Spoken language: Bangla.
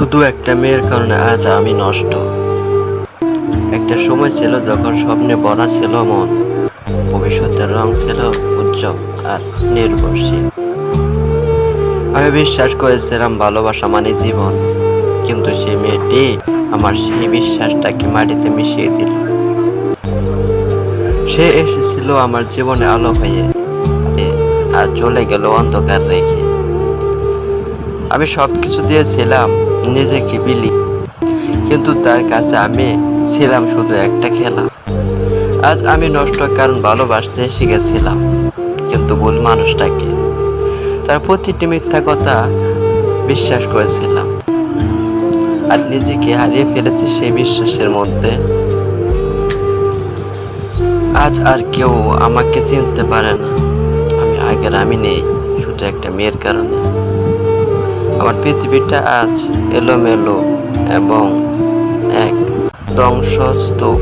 শুধু একটা মেয়ের কারণে আজ আমি নষ্ট। একটা সময় ছিল যখন স্বপ্নে বলা ছিল মন, ভবিষ্যতের রং ছিল উজ্জ্বল আর নির্ভরশীল। আমি বিশ্বাস করেছিলাম ভালোবাসা মানে জীবন, কিন্তু সেই মেয়েটি আমার সেই বিশ্বাসটাকে মাটিতে মিশিয়ে দিল। সে এসেছিল আমার জীবনে আলো হয়ে, আর চলে গেল অন্ধকার রেখে। আমি সব কিছু দিয়েছিলাম, নিজেকে বিলি। কিন্তু তার কাছে আমি ছিলাম শুধু একটা খেলা। আজ আমি নষ্ট কারণ ভালোবাসতে শিখেছিলাম, কিন্তু ভুল মানুষটাকে। তার প্রতিটি মিথ্যা কথা বিশ্বাস করেছিলাম। আর নিজেকে হারিয়ে ফেলেছি সেই বিশ্বাসের মধ্যে। আজ আর কেউ আমাকে চিনতে পারে না। আমি আগের আমি নেই, শুধু একটা মেয়ের কারণে। আমার পৃথিবীটা আজ এলোমেলো এবং এক ধ্বংসস্তূপ।